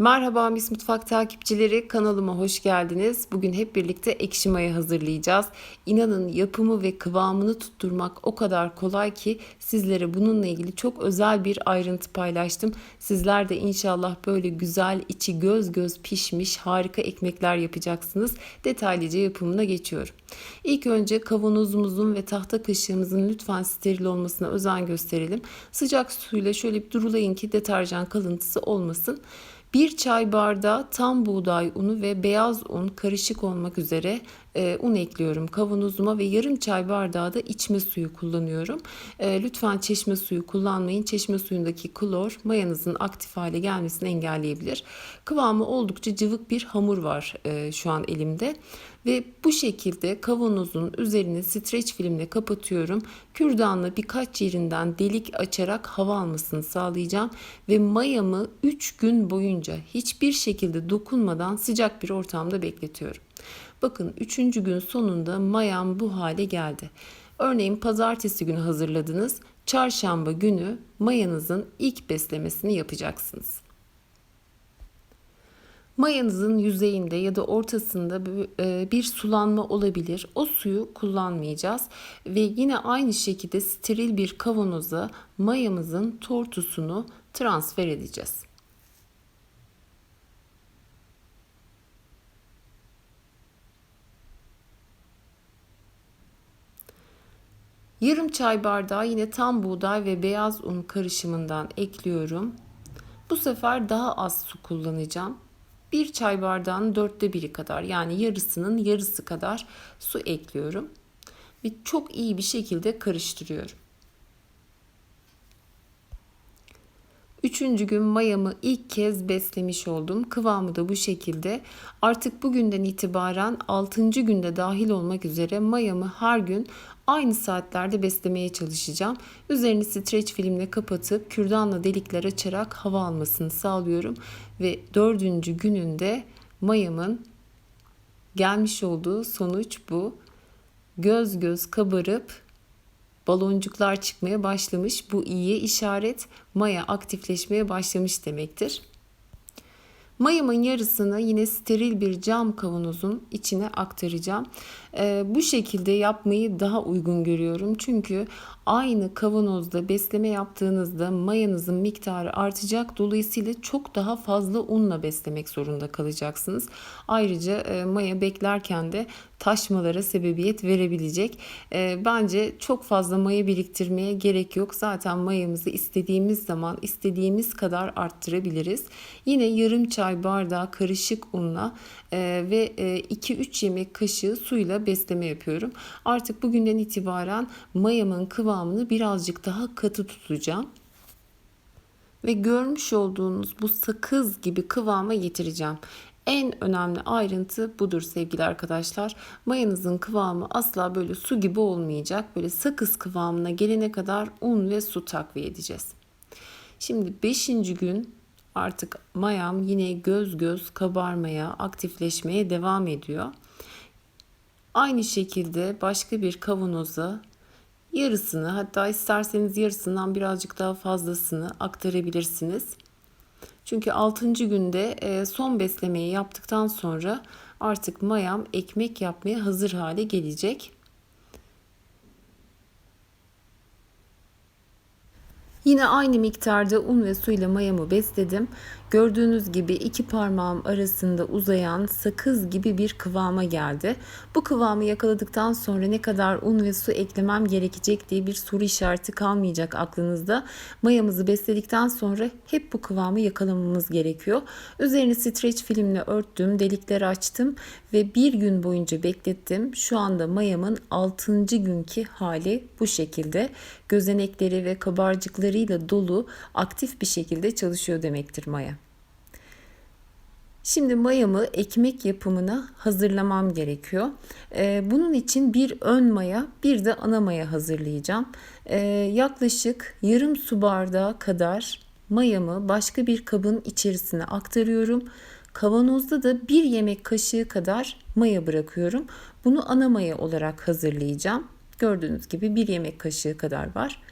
Merhaba Mis Mutfak takipçileri kanalıma hoş geldiniz. Bugün hep birlikte ekşi maya hazırlayacağız. İnanın yapımı ve kıvamını tutturmak o kadar kolay ki sizlere bununla ilgili çok özel bir ayrıntı paylaştım. Sizler de inşallah böyle güzel içi göz göz pişmiş harika ekmekler yapacaksınız. Detaylıca yapımına geçiyorum. İlk önce kavanozumuzun ve tahta kaşığımızın lütfen steril olmasına özen gösterelim. Sıcak suyla şöyle bir durulayın ki deterjan kalıntısı olmasın. 1 çay bardağı tam buğday unu ve beyaz un karışık olmak üzere e, un ekliyorum kavanozuma ve yarım çay bardağı da içme suyu kullanıyorum. E, lütfen çeşme suyu kullanmayın. Çeşme suyundaki klor mayanızın aktif hale gelmesini engelleyebilir. Kıvamı oldukça cıvık bir hamur var e, şu an elimde. Ve bu şekilde kavanozun üzerini streç filmle kapatıyorum. Kürdanla birkaç yerinden delik açarak hava almasını sağlayacağım. Ve mayamı 3 gün boyunca hiçbir şekilde dokunmadan sıcak bir ortamda bekletiyorum. Bakın 3. gün sonunda mayam bu hale geldi. Örneğin pazartesi günü hazırladınız. Çarşamba günü mayanızın ilk beslemesini yapacaksınız. Mayanızın yüzeyinde ya da ortasında e, bir sulanma olabilir. O suyu kullanmayacağız ve yine aynı şekilde steril bir kavanoza mayamızın tortusunu transfer edeceğiz. Yarım çay bardağı yine tam buğday ve beyaz un karışımından ekliyorum. Bu sefer daha az su kullanacağım. Bir çay bardağının dörtte biri kadar yani yarısının yarısı kadar su ekliyorum. Ve çok iyi bir şekilde karıştırıyorum. Üçüncü gün mayamı ilk kez beslemiş oldum. Kıvamı da bu şekilde. Artık bugünden itibaren 6. günde dahil olmak üzere mayamı her gün aynı saatlerde beslemeye çalışacağım. Üzerini streç filmle kapatıp kürdanla delikler açarak hava almasını sağlıyorum. Ve dördüncü gününde mayamın gelmiş olduğu sonuç bu. Göz göz kabarıp baloncuklar çıkmaya başlamış. Bu iyi işaret. Maya aktifleşmeye başlamış demektir. Mayamın yarısını yine steril bir cam kavanozun içine aktaracağım. Ee, bu şekilde yapmayı daha uygun görüyorum. Çünkü aynı kavanozda besleme yaptığınızda mayanızın miktarı artacak. Dolayısıyla çok daha fazla unla beslemek zorunda kalacaksınız. Ayrıca e, maya beklerken de taşmalara sebebiyet verebilecek. E, bence çok fazla maya biriktirmeye gerek yok. Zaten mayamızı istediğimiz zaman istediğimiz kadar arttırabiliriz. Yine yarım çay bardağı karışık unla e, ve 2-3 yemek kaşığı suyla besleme yapıyorum. Artık bugünden itibaren mayamın kıvamını birazcık daha katı tutacağım. Ve görmüş olduğunuz bu sakız gibi kıvama getireceğim. En önemli ayrıntı budur sevgili arkadaşlar. Mayanızın kıvamı asla böyle su gibi olmayacak. Böyle sakız kıvamına gelene kadar un ve su takviye edeceğiz. Şimdi 5. gün artık mayam yine göz göz kabarmaya, aktifleşmeye devam ediyor. Aynı şekilde başka bir kavanoza yarısını hatta isterseniz yarısından birazcık daha fazlasını aktarabilirsiniz. Çünkü 6. günde e, son beslemeyi yaptıktan sonra artık mayam ekmek yapmaya hazır hale gelecek. Yine aynı miktarda un ve su ile mayamı besledim. Gördüğünüz gibi iki parmağım arasında uzayan sakız gibi bir kıvama geldi. Bu kıvamı yakaladıktan sonra ne kadar un ve su eklemem gerekecek diye bir soru işareti kalmayacak aklınızda. Mayamızı besledikten sonra hep bu kıvamı yakalamamız gerekiyor. Üzerini streç filmle örttüm, delikleri açtım ve bir gün boyunca beklettim. Şu anda mayamın 6. günkü hali bu şekilde. Gözenekleri ve kabarcıklarıyla dolu aktif bir şekilde çalışıyor demektir maya. Şimdi mayamı ekmek yapımına hazırlamam gerekiyor. Ee, bunun için bir ön maya bir de ana maya hazırlayacağım. Ee, yaklaşık yarım su bardağı kadar mayamı başka bir kabın içerisine aktarıyorum. Kavanozda da bir yemek kaşığı kadar maya bırakıyorum. Bunu ana maya olarak hazırlayacağım. Gördüğünüz gibi bir yemek kaşığı kadar var.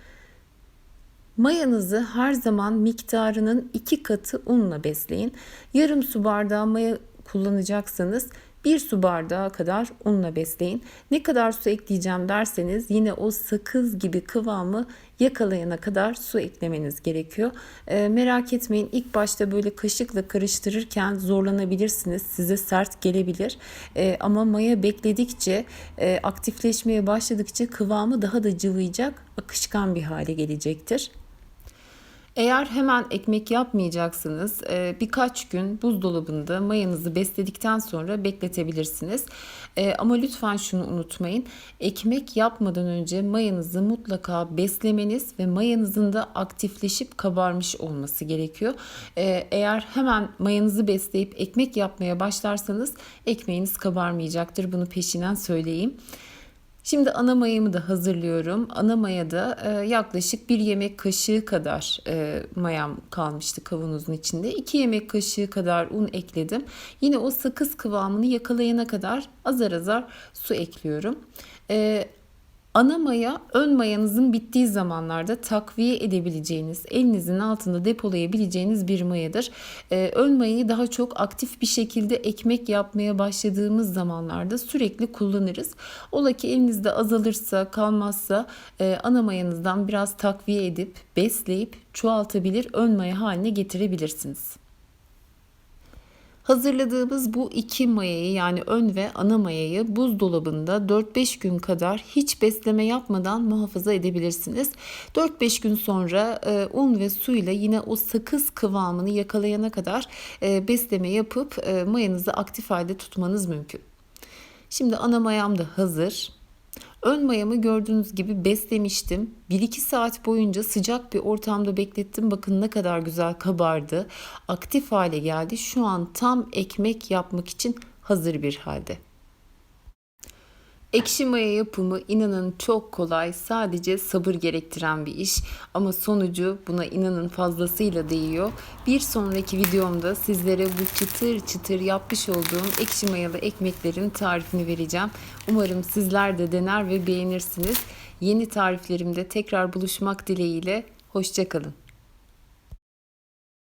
Mayanızı her zaman miktarının iki katı unla besleyin. Yarım su bardağı maya kullanacaksanız bir su bardağı kadar unla besleyin. Ne kadar su ekleyeceğim derseniz yine o sakız gibi kıvamı yakalayana kadar su eklemeniz gerekiyor. E, merak etmeyin ilk başta böyle kaşıkla karıştırırken zorlanabilirsiniz. Size sert gelebilir. E, ama maya bekledikçe e, aktifleşmeye başladıkça kıvamı daha da cıvıyacak, akışkan bir hale gelecektir. Eğer hemen ekmek yapmayacaksınız e, birkaç gün buzdolabında mayanızı besledikten sonra bekletebilirsiniz. E, ama lütfen şunu unutmayın. Ekmek yapmadan önce mayanızı mutlaka beslemeniz ve mayanızın da aktifleşip kabarmış olması gerekiyor. E, eğer hemen mayanızı besleyip ekmek yapmaya başlarsanız ekmeğiniz kabarmayacaktır. Bunu peşinden söyleyeyim. Şimdi ana mayamı da hazırlıyorum. Ana mayada e, yaklaşık bir yemek kaşığı kadar e, mayam kalmıştı kavanozun içinde. 2 yemek kaşığı kadar un ekledim. Yine o sakız kıvamını yakalayana kadar azar azar su ekliyorum. E, Ana maya ön mayanızın bittiği zamanlarda takviye edebileceğiniz, elinizin altında depolayabileceğiniz bir mayadır. Ee, ön mayayı daha çok aktif bir şekilde ekmek yapmaya başladığımız zamanlarda sürekli kullanırız. Ola ki elinizde azalırsa, kalmazsa e, ana mayanızdan biraz takviye edip, besleyip çoğaltabilir, ön maya haline getirebilirsiniz. Hazırladığımız bu iki mayayı yani ön ve ana mayayı buzdolabında 4-5 gün kadar hiç besleme yapmadan muhafaza edebilirsiniz. 4-5 gün sonra e, un ve suyla yine o sakız kıvamını yakalayana kadar e, besleme yapıp e, mayanızı aktif halde tutmanız mümkün. Şimdi ana mayam da hazır. Ön mayamı gördüğünüz gibi beslemiştim. 1-2 saat boyunca sıcak bir ortamda beklettim. Bakın ne kadar güzel kabardı. Aktif hale geldi. Şu an tam ekmek yapmak için hazır bir halde. Ekşi maya yapımı inanın çok kolay, sadece sabır gerektiren bir iş ama sonucu buna inanın fazlasıyla değiyor. Bir sonraki videomda sizlere bu çıtır çıtır yapmış olduğum ekşi mayalı ekmeklerin tarifini vereceğim. Umarım sizler de dener ve beğenirsiniz. Yeni tariflerimde tekrar buluşmak dileğiyle, hoşçakalın.